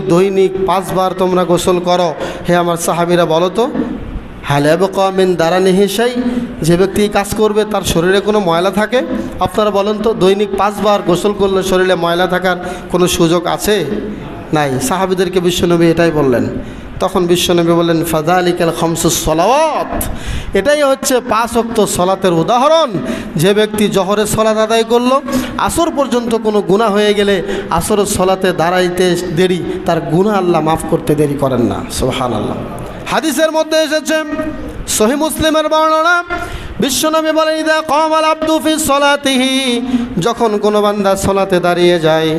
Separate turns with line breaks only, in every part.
দৈনিক পাঁচবার তোমরা গোসল করো। হে আমার সাহাবিরা বলো তো হালেব কমেন দ্বারা নেহেসাই যে ব্যক্তি কাজ করবে তার শরীরে কোনো ময়লা থাকে? আপনারা বলেন তো, দৈনিক পাঁচবার গোসল করলে শরীরে ময়লা থাকার কোনো সুযোগ আছে? নাই। সাহাবিদেরকে বিশ্বনবী এটাই বললেন। তখন বিশ্বনবী বললেন ফাজা আলিকাল খমসুস সলাওয়াত। এটাই হচ্ছে পাঁচ অক্ত সলাতের উদাহরণ। যে ব্যক্তি জহরের সলাত আদায় করল, আসর পর্যন্ত কোনো গুণা হয়ে গেলে আসরের সলাতে দাঁড়াইতে দেরি, তার গুণা আল্লাহ মাফ করতে দেরি করেন না। সোহান আল্লাহ হাদিসের মধ্যে এসেছে, সহি মুসলিমের বর্ণনা বিশ্বনবী বলেন, ইদা কমাল আব্দু ফি সলাতিহি। যখন কোনো বান্দা সলাতে দাঁড়িয়ে যায়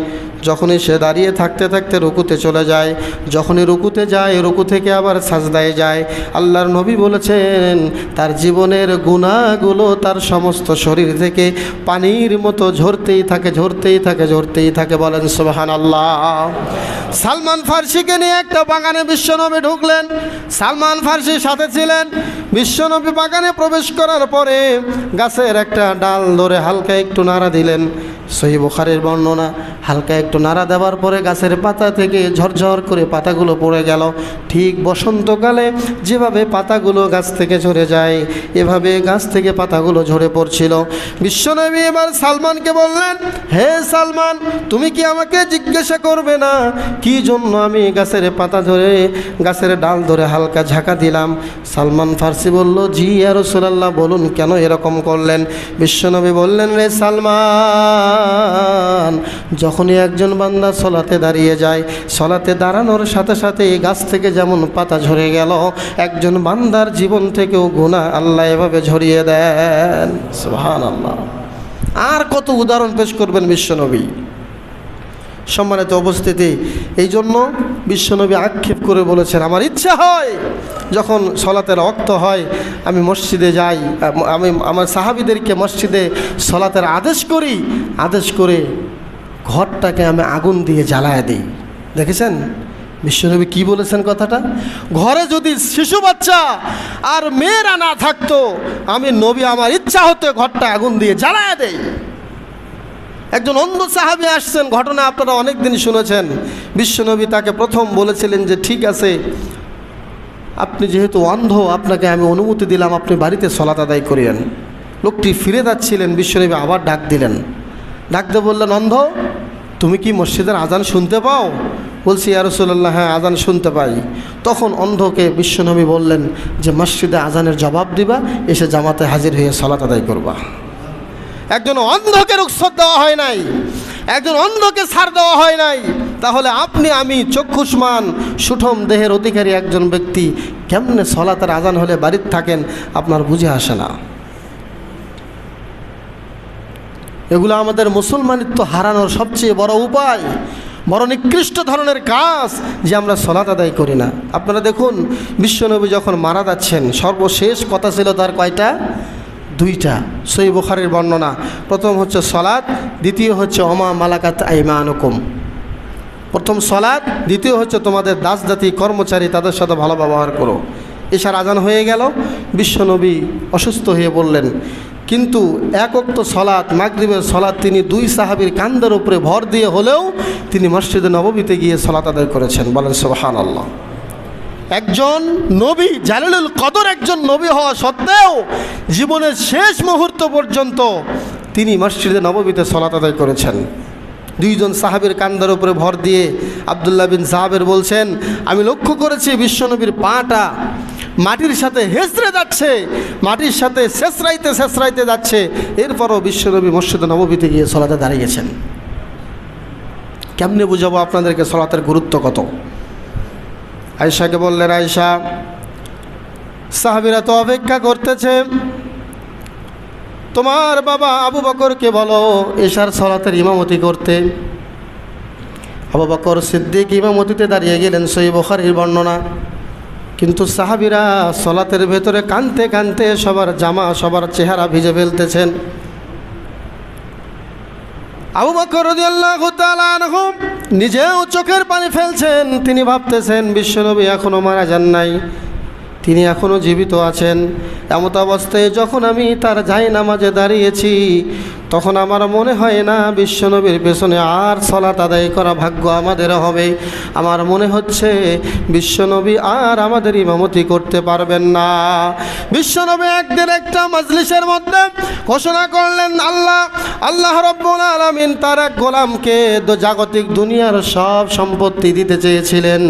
যখনই সে দাঁড়িয়ে থাকতে থাকতে রুকুতে চলে যায়, যখনই রুকুতে যায়, রুকু থেকে আবার সাজদায় যায়। আল্লাহর নবী বলেছেন, তার জীবনের গুণাগুলো তার সমস্ত শরীর থেকে পানির মতো ঝরতেই থাকে ঝরতেই থাকে ঝরতেই থাকে। বলেন সুবাহান আল্লাহ সালমান ফার্সিকে নিয়ে একটা বাগানে বিশ্বনবী ঢুকলেন। সালমান ফার্সির সাথে ছিলেন। বিশ্বনবী বাগানে প্রবেশ করার পরে গাছের একটা ডাল ধরে হালকা একটু নাড়া দিলেন। সহি বোখারের বর্ণনা, হালকা একটু নাড়া দেওয়ার পরে গাছের পাতা থেকে ঝরঝর করে পাতাগুলো পড়ে গেল। ঠিক বসন্তকালে যেভাবে পাতাগুলো গাছ থেকে ঝরে যায়, এভাবে গাছ থেকে পাতাগুলো ঝরে পড়ছিল। বিশ্বনবী এবার সালমানকে বললেন, হে সালমান, তুমি কি আমাকে জিজ্ঞাসা করবে না? কি জন্য আমি গাছের পাতা ধরে, গাছের ডাল ধরে হালকা ঝাঁকা দিলাম? সালমান ফার্সি বলল, জি আর রসুলাল্লাহ, বলুন কেন এরকম করলেন? বিশ্বনবী বললেন, রে সালমান যখনই একজন বান্দা সলাতে দাঁড়িয়ে যায়, সলাতে দাঁড়ানোর সাথে সাথে গাছ থেকে যেমন পাতা ঝরে গেল, একজন বান্দার জীবন থেকেও গুণা আল্লাহ এভাবে ঝরিয়ে দেন। সুহান আল্লাহ আর কত উদাহরণ পেশ করবেন বিশ্বনবী সম্মানিত উপস্থিতি। এই জন্য বিশ্বনবী আক্ষেপ করে বলেছেন, আমার ইচ্ছা হয় যখন সলাতের রক্ত হয়, আমি মসজিদে যাই, আমি আমার সাহাবিদেরকে মসজিদে সলাতের আদেশ করি, আদেশ করে ঘরটাকে আমি আগুন দিয়ে জ্বালায় দিই। দেখেছেন? বিশ্বনবী কি বলেছেন কথাটা? ঘরে যদি শিশু বাচ্চা আর মেয়েরা না থাকতো, আমি নবী আমার ইচ্ছা হতে ঘরটা আগুন দিয়ে জ্বালায় দেই। একজন অন্ধ সাহাবি আসছেন। ঘটনা আপনারা অনেক দিন শুনেছেন। বিশ্বনবী তাকে প্রথম বলেছিলেন যে, ঠিক আছে, আপনি যেহেতু অন্ধ, আপনাকে আমি অনুমতি দিলাম, আপনি বাড়িতে সলাত আদায় করিয়েন। লোকটি ফিরে যাচ্ছিলেন, বিশ্বনবী আবার ডাক দিলেন। ডাক দিয়ে বললেন, অন্ধ, তুমি কি মসজিদের আজান শুনতে পাও? বলছি ইয়ারসুল্লাহ হ্যাঁ আজান শুনতে পাই। তখন অন্ধকে বিশ্বনবী বললেন যে, মসজিদে আজানের জবাব দিবা, এসে জামাতে হাজির হয়ে সলাত আদায় করবা। একজন অন্ধকে রুখসত দেওয়া হয় নাই। একজন অন্ধকে ছাড় দেওয়া হয় নাই। তাহলে আপনি, আমি, চক্ষুষ্মান, সুঠম দেহের অধিকারী একজন ব্যক্তি, কেমনে সলাতের আজান হলে বাড়িতে থাকেন, আপনার বুঝে আসে না। এগুলো আমাদের মুসলমানিত্ব হারানোর সবচেয়ে বড় উপায়, বড় নিকৃষ্ট ধরনের কাজ যে আমরা সলাত আদায় করি না। আপনারা দেখুন, বিশ্বনবী যখন মারা যাচ্ছেন, সর্বশেষ কথা ছিল তার কয়টা? দুইটা। সই বুখারের বর্ণনা। প্রথম হচ্ছে সলাদ দ্বিতীয় হচ্ছে অমা মালাকাত আইমানুকুম। প্রথম সলাদ দ্বিতীয় হচ্ছে তোমাদের দাস জাতি কর্মচারী, তাদের সাথে ভালো ব্যবহার করো। এসার আজান হয়ে গেল। বিশ্বনবী অসুস্থ হয়ে বললেন, কিন্তু একক্ত সলাৎ, মাগরিবের সলাৎ তিনি দুই সাহাবির কান্দের উপরে ভর দিয়ে হলেও তিনি মসজিদে নববীতে গিয়ে সলাত আদায় করেছেন। বলেন সোহান আল্লাহ একজন নবী, জালালুল কদর একজন নবী হওয়া সত্ত্বেও জীবনের শেষ মুহূর্ত পর্যন্ত তিনি মসজিদে নববীতে সলাত আদায় করেছেন। দুইজন সাহাবের কান্দার উপরে ভর দিয়ে আবদুল্লাহ বিন সাহাবের বলছেন, আমি লক্ষ্য করেছি বিশ্বনবীর পাটা মাটির সাথে হেসড়ে যাচ্ছে, মাটির সাথে শেষরাইতে শেষরাইতে যাচ্ছে। এরপরও বিশ্বনবী মসজিদে নববীতে গিয়ে সলাতে দাঁড়িয়েছেন কেমনে বুঝাবো আপনাদেরকে সলাতের গুরুত্ব কত? আয়সাকে বললেন আয়সা সাহাবিরা তো অপেক্ষা করতেছে। তোমার বাবা আবু বকরকে বলো, এশার সলাতের ইমামতি করতে। আবু বকর সিদ্দিক ইমামতিতে দাঁড়িয়ে গেলেন, সই বখারির বর্ণনা। কিন্তু সাহাবিরা সলাতের ভেতরে কানতে কানতে সবার জামা, সবার চেহারা ভিজে ফেলতেছেন। আবু বকর নিজেও চোখের পানি ফেলছেন। তিনি ভাবতেছেন, বিশ্বনবী এখনও মারা যান নাই। তিনি এখনও জীবিত আছেন। এমত অবস্থায় যখন আমি তার যাই নামাজে দাঁড়িয়েছি তখন আমার মনে হয় না বিশ্বনবীর পেছনে আর সলাত আদায় করা ভাগ্য আমাদের হবে। আমার মনে হচ্ছে বিশ্বনবী আর আমাদের ইমামতি করতে পারবেন না। বিশ্বনবী একদিন একটা মজলিসের মধ্যে ঘোষণা করলেন, আল্লাহ আল্লাহ রব্বুল আলামিন তার এক গোলামকে জাগতিক দুনিয়ার সব সম্পত্তি দিতে চেয়েছিলেন।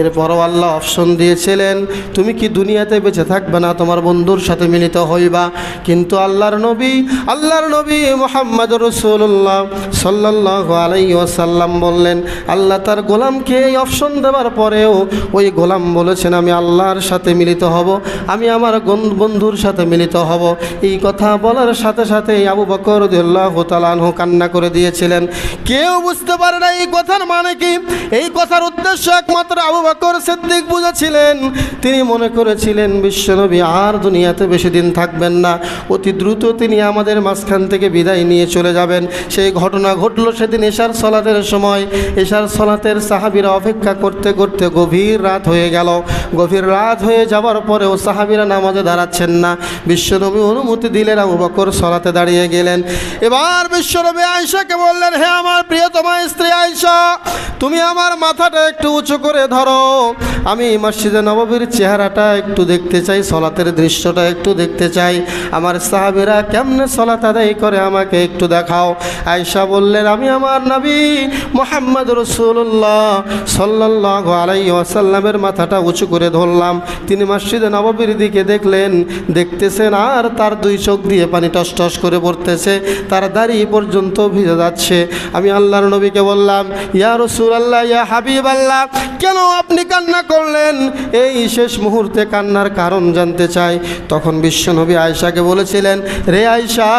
এরপরও আল্লাহ অপশন দিয়েছিলেন, তুমি কি দুনিয়াতে বেঁচে থাকবে না? তোমার বন্ধুর সাথে মিলিত হইবা। কিন্তু আল্লাহর নবী আল্লাহর নবী মোহাম্মদ রসুল্লাহ সাল্লাহ আলাই ওসাল্লাম বললেন, আল্লাহ তার গোলামকে এই অপশন দেওয়ার পরেও ওই গোলাম বলেছেন, আমি আল্লাহর সাথে মিলিত হব, আমি আমার বন্ধুর সাথে মিলিত হব। এই কথা বলার সাথে সাথে আবু বকর উদ্দাহ তালানহু কান্না করে দিয়েছিলেন। কেউ বুঝতে পারে না এই কথার মানে কি? এই কথার উদ্দেশ্য একমাত্র আবু বকর সিদ্দিক বুঝেছিলেন। তিনি মনে করেছিলেন, বিশ্বনবী আর দুনিয়াতে বেশি দিন থাকবেন না। অতি দ্রুত তিনি আমাদের মাঝখান থেকে বিদায় নিয়ে চলে যাবেন। সেই ঘটনা ঘটলো সেদিন এশার সলাতের সময়। এশার সলাতের সাহাবিরা অপেক্ষা করতে করতে গভীর রাত হয়ে গেল। গভীর রাত হয়ে যাওয়ার পরেও সাহাবিরা নামাজে দাঁড়াচ্ছেন না। বিশ্বনবী অনুমতি দিলেন আবু বকর সলাতে দাঁড়িয়ে গেলেন। এবার বিশ্বনবী আয়সাকে বললেন, হে আমার প্রিয়তমা স্ত্রী আয়সা তুমি আমার মাথাটা একটু উঁচু করে ধরো। আমি মসজিদে নববীর চেহারাটা একটু দেখতে চাই, সলাতের দৃশ্যটা একটু দেখতে চাই। আমার সাহাবিরা কেমনে সলাত আদায় করে আমাকে একটু দেখাও। আয়সা বললেন, আমি আমার নবী মোহাম্মদ রসুল্লাহ সাল্লাহ আলাই ওয়াসাল্লামের মাথাটা উঁচু করে ধরলাম। তিনি মসজিদে নববীর দিকে দেখলেন, দেখতেছেন আর তার দুই চোখ দিয়ে পানি টস টস করে পড়তেছে। তার দাড়ি পর্যন্ত ভিজে যাচ্ছে। আমি আল্লাহর নবীকে বললাম, ইয়া রসুল আল্লাহ ইয়া হাবিব আল্লাহ কেন আপনি কান্না করলেন? এই শেষ মুহূর্তে কান্নার কারণ জানতে চাই। তখন বিশ্বনবী আয়সাকে বলেছিলেন, রে আয়সা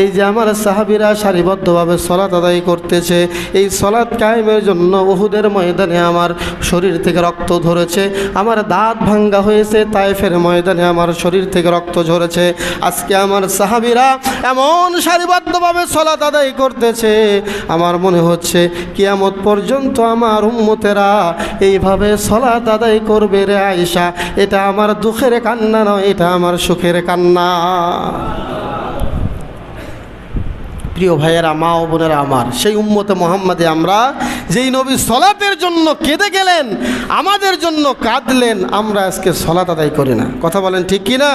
এই যে আমার সাহাবিরা সারিবদ্ধভাবে সলাত আদায় করতেছে, এই সলাৎ কায়েমের জন্য বহুদের ময়দানে আমার শরীর থেকে রক্ত ধরেছে আমার দাঁত ভাঙ্গা হয়েছে তাইফের ময়দানে আমার শরীর থেকে রক্ত ঝরেছে। আজকে আমার সাহাবিরা এমন সারিবদ্ধভাবে সলাত আদায় করতেছে, আমার মনে হচ্ছে কিয়ামত পর্যন্ত আমার উম্মতেরা এইভাবে সলাত আদায় করবে রে আয়সা এটা আমার দুঃখের কান্না নয়, এটা আমার সুখের কান্না। প্রিয় ভাইয়েরা মা ও বোনেরা আমার সেই উম্মতে মোহাম্মদে আমরা যেই নবী সলাতের জন্য কেঁদে গেলেন, আমাদের জন্য কাঁদলেন, আমরা আজকে সলাত আদায় করি না। কথা বলেন ঠিক কি না?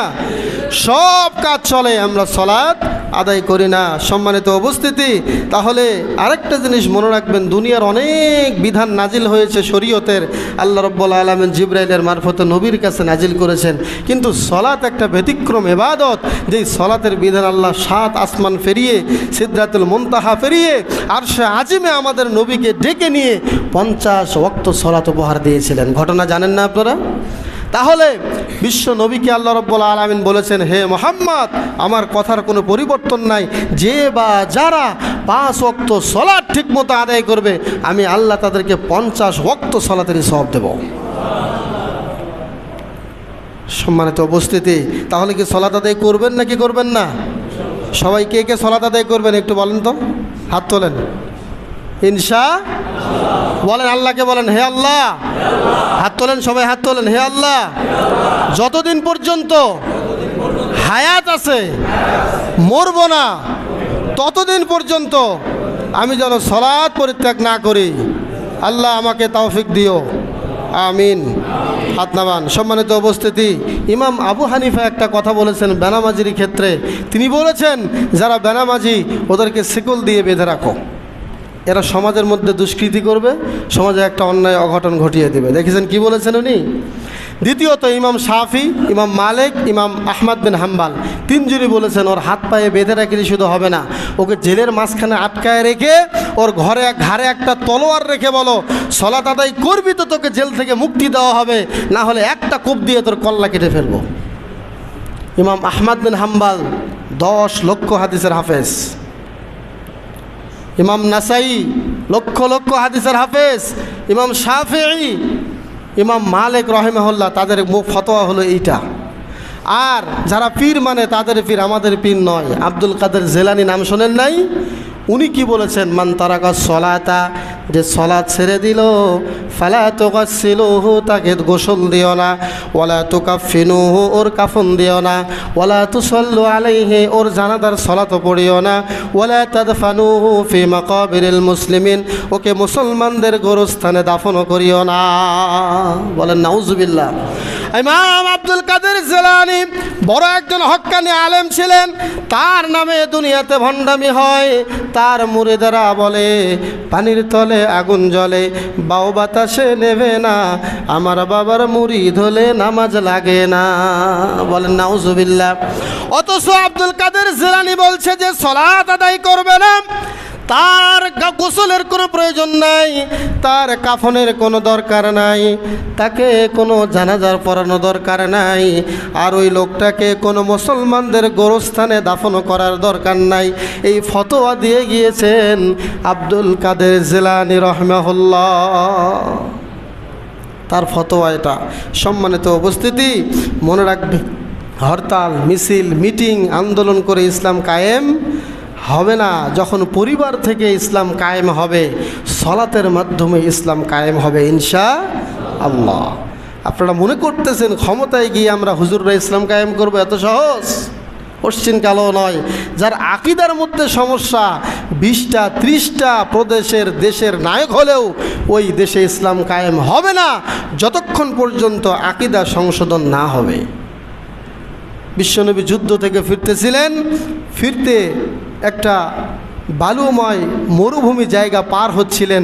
সব কাজ চলে, আমরা সলাৎ আদায় করি না। সম্মানিত উপস্থিতি, তাহলে আরেকটা জিনিস মনে রাখবেন, দুনিয়ার অনেক বিধান নাজিল হয়েছে শরীয়তের। আল্লাহ রব্বুল আলমেন জিব্রাইলের মারফতে নবীর কাছে নাজিল করেছেন। কিন্তু সলাৎ একটা ব্যতিক্রম এবাদত যেই সলাতের বিধান আল্লাহ সাত আসমান ফেরিয়ে সিদ্ধাতুল মুনতাহা ফেরিয়ে আর সে আজিমে আমাদের নবীকে ডেকে নিয়ে পঞ্চাশ ওক্ত সলাত উপহার দিয়েছিলেন। ঘটনা জানেন না আপনারা? তাহলে বিশ্ব নবীকে আল্লাহ রব্বুল আলমিন বলেছেন, হে মোহাম্মদ, আমার কথার কোনো পরিবর্তন নাই। যে বা যারা পাঁচ ওক্ত সলাৎ ঠিকমতো আদায় করবে, আমি আল্লাহ তাদেরকে পঞ্চাশ ওক্ত সলাতেরই সব দেব। সম্মানিত উপস্থিতি, তাহলে কি সলাত আদায় করবেন নাকি করবেন না? সবাই কে কে সলাত আদায় করবেন একটু বলেন তো। হাত তোলেন। ইনশা বলেন আল্লাহকে বলেন, হে আল্লাহ। হাত তোলেন সবাই, হাত তোলেন, হে আল্লাহ। যতদিন পর্যন্ত হায়াত আছে, মরব না, ততদিন পর্যন্ত আমি যেন সলাৎ পরিত্যাগ না করি। আল্লাহ আমাকে তৌফিক দিও। আমিন। হাত নামান। সম্মানিত উপস্থিতি, ইমাম আবু হানিফা একটা কথা বলেছেন বেনামাজির ক্ষেত্রে। তিনি বলেছেন, যারা বেনামাজি, ওদেরকে শিকল দিয়ে বেঁধে রাখো। এরা সমাজের মধ্যে দুষ্কৃতি করবে, সমাজে একটা অন্যায় অঘটন ঘটিয়ে দেবে। দেখেছেন কি বলেছেন উনি? দ্বিতীয়ত ইমাম শাফি, ইমাম মালিক, ইমাম আহমদ বিন হাম্বাল। তিনজনই বলেছেন, ওর হাত পায়ে বেঁধে রাখলে শুধু হবে না। ওকে জেলের মাঝখানে আটকায় রেখে, ওর ঘরে, ঘাড়ে একটা তলোয়ার রেখে বলো সলা আদায় করবি তো তোকে জেল থেকে মুক্তি দেওয়া হবে, না হলে একটা কূপ দিয়ে তোর কল্লা কেটে ফেলব। ইমাম আহমদ বিন হাম্বাল, দশ লক্ষ হাদিসের হাফেজ। ইমাম নাসাই, লক্ষ লক্ষ হাদিসের হাফেজ, ইমাম শাফি ইমাম মালিক রহেমহল্লা তাদের মুখ ফতোয়া হলো এইটা। আর যারা পীর মানে তাদের পীর আমাদের পীর নয়। আব্দুল কাদের জেলানি নাম শোনেন নাই? উনি কি বলেছেন? মান তারাকা সলাতা, যে সলা ছেড়ে দিল, ফালা তোকাসিলুহু তাকে গোসল দিও না ওলা ওয়ালা তুকাফিনুহু ওর কাফন দিও না, ওয়ালা তুসল্লু আলাইহি, ওর জানাদার সলাত পড়িও না, ওয়ালা তাদফানুহু ফি মাকাবিরিল মুসলিমিন, ওকে মুসলমানদের গোরস্থানে দাফন করিও না। বলেন, নাউজুবিল্লাহ। ইমাম আব্দুল কাদের জেলানি বড় একজন হক্কানি আলেম ছিলেন। তার নামে দুনিয়াতে ভণ্ডামি হয়। তার মুড়ে মুরিদারা বলে, পানির তলে আগুন জ্বলে, বাউ বাতাসে নেবে না। আমার বাবার মুড়ি ধলে নামাজ লাগে না। বলেন, নাউজুবিল্লাহ। অথচ আব্দুল কাদের জেলানি বলছে যে, সলাত আদায় করবে না। তার গোসলের কোনো প্রয়োজন নাই, তার কাফনের কোনো দরকার নাই, তাকে কোনো জানাজার পড়ানো দরকার নাই, আর ওই লোকটাকে কোনো মুসলমানদের গোরস্থানে দাফন করার দরকার নাই। এই ফতোয়া দিয়ে গিয়েছেন আব্দুল কাদের জেলানি রহমাহুল্লাহ। তার ফতোয়া এটা। সম্মানিত উপস্থিতি, মনে রাখবে, হরতাল, মিছিল, মিটিং, আন্দোলন করে ইসলাম কায়েম। হবে না। যখন পরিবার থেকে ইসলাম কায়েম হবে, সলাতের মাধ্যমে ইসলাম কায়েম হবে ইনশা আল্লাহ। আপনারা মনে করতেছেন ক্ষমতায় গিয়ে আমরা হুজুররা ইসলাম কায়েম করব এত সহজ? পশ্চিম কালো নয়। যার আকিদার মধ্যে সমস্যা, বিশটা, ত্রিশটা প্রদেশের দেশের নায়ক হলেও ওই দেশে ইসলাম কায়েম হবে না, যতক্ষণ পর্যন্ত আকিদা সংশোধন না হবে। বিশ্বনবী যুদ্ধ থেকে ফিরতেছিলেন। ফিরতে একটা বালুময় মরুভূমি জায়গা পার হচ্ছিলেন,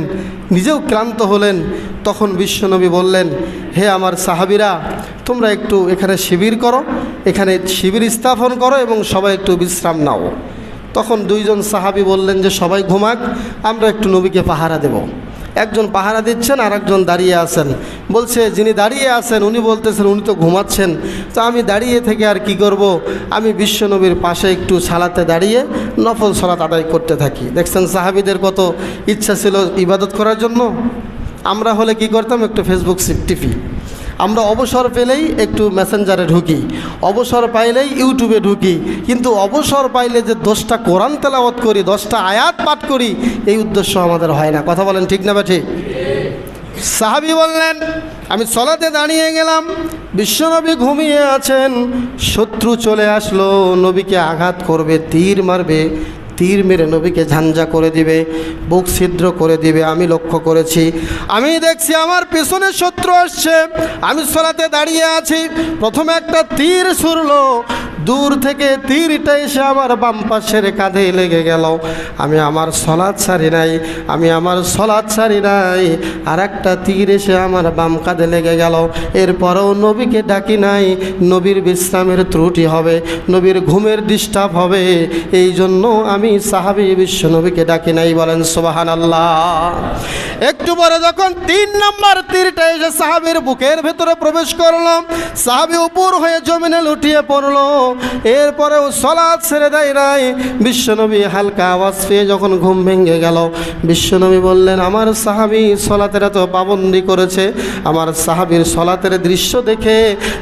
নিজেও ক্লান্ত হলেন। তখন বিশ্বনবী বললেন, হে আমার সাহাবিরা, তোমরা একটু এখানে শিবির করো, এখানে শিবির স্থাপন করো এবং সবাই একটু বিশ্রাম নাও। তখন দুইজন সাহাবি বললেন যে, সবাই ঘুমাক, আমরা একটু নবীকে পাহারা দেব। একজন পাহারা দিচ্ছেন আর একজন দাঁড়িয়ে আছেন। বলছে, যিনি দাঁড়িয়ে আছেন, উনি বলতেছেন, উনি তো ঘুমাচ্ছেন। তো আমি দাঁড়িয়ে থেকে আর কি করব? আমি বিশ্বনবীর পাশে একটু সালাতে দাঁড়িয়ে নফল সালাত আদায় করতে থাকি। দেখছেন, সাহাবিদের কত ইচ্ছা ছিল ইবাদত করার জন্য। আমরা হলে কি করতাম? একটু ফেসবুক টিভি আমরা অবসর পেলেই একটু মেসেঞ্জারে ঢুকি। অবসর পাইলেই ইউটিউবে ঢুকি। কিন্তু অবসর পাইলে যে দশটা কোরআন তেলাওয়াত করি, দশটা আয়াত পাঠ করি, এই উদ্দেশ্য আমাদের হয় না। কথা বলেন ঠিক না বা ঠিক সাহাবি বললেন, আমি চলাতে দাঁড়িয়ে গেলাম, বিশ্বনবী ঘুমিয়ে আছেন, শত্রু চলে আসলো, নবীকে আঘাত করবে, তীর মারবে তীর মেরে নবীকে ঝাঞ্ঝা করে দিবে, বুক ছিদ্র করে দিবে, আমি লক্ষ্য করেছি। আমি দেখছি আমার পেছনে শত্রু আসছে। আমি সলাতে দাঁড়িয়ে আছি। প্রথমে একটা তীর ছুড়লো দূর থেকে তীরটা এসে আমার বাম পাশের কাঁধে লেগে গেল। আমি আমার সলাদ ছাড়ি নাই, আমি আমার সলাদ ছাড়ি নাই। আর একটা তীর এসে আমার বাম কাঁধে লেগে গেল। এরপরেও নবীকে ডাকি নাই, নবীর বিশ্রামের ত্রুটি হবে, নবীর ঘুমের ডিস্টার্ব হবে। এই জন্য আমি সাহাবি বিশ্ব নবীকে ডাকি নাই, বলেন সোবাহান আল্লাহ একটু পরে যখন তিন নম্বর তীরটা এসে সাহাবির বুকের ভেতরে প্রবেশ করলাম সাহাবি উপর হয়ে জমিনে লুটিয়ে পড়ল। এরপরেও সলাদ ছেড়ে দেয় নাই। বিশ্বনবী হালকা আওয়াজ পেয়ে যখন ঘুম ভেঙে গেল, বিশ্বনবী বললেন, আমার সাহাবি সলাতের এত পাবন্দি করেছে। আমার সাহাবির সলাতের দৃশ্য দেখে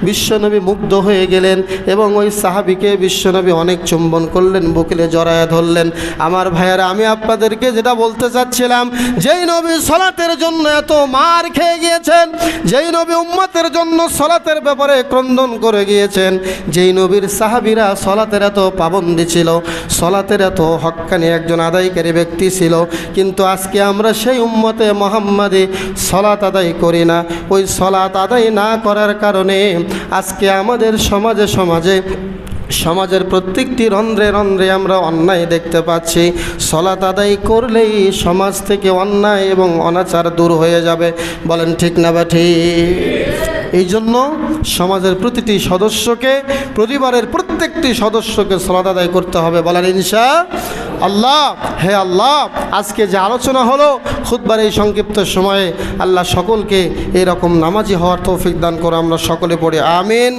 বিশ্বনবী মুগ্ধ হয়ে গেলেন এবং ওই সাহাবিকে বিশ্বনবী অনেক চুম্বন করলেন বুকেলে জড়ায় ধরলেন। আমার ভাইয়ারা, আমি আপনাদেরকে যেটা বলতে চাচ্ছিলাম, যেই নবী সলাতের জন্য এত মার খেয়ে গিয়েছেন, যেই নবী উম্মতের জন্য সলাতের ব্যাপারে ক্রন্দন করে গিয়েছেন, যেই নবীর সাহাবিরা সলাতের এত পাবন্দি ছিল, সলাতের এত হক্কানি একজন আদায়কারী ব্যক্তি ছিল, কিন্তু আজকে আমরা সেই উম্মতে মোহাম্মদে সলাত আদায় করি না। ওই সলাত আদায় না করার কারণে আজকে আমাদের সমাজে সমাজে, সমাজের প্রত্যেকটি রন্ধ্রে রন্ধ্রে আমরা অন্যায় দেখতে পাচ্ছি। সলাত আদায় করলেই সমাজ থেকে অন্যায় এবং অনাচার দূর হয়ে যাবে। বলেন ঠিক না বা ঠিক? এই জন্য সমাজের প্রতিটি সদস্যকে, পরিবারের প্রত্যেকটি সদস্যকে সলাদ আদায় করতে হবে। বলার ইনশা আল্লাহ, হে আল্লাহ, আজকে যে আলোচনা হলো খুদবার এই সংক্ষিপ্ত সময়ে আল্লাহ সকলকে এরকম নামাজি হওয়ার তৌফিক দান করে, আমরা সকলে পড়ে। আমিন।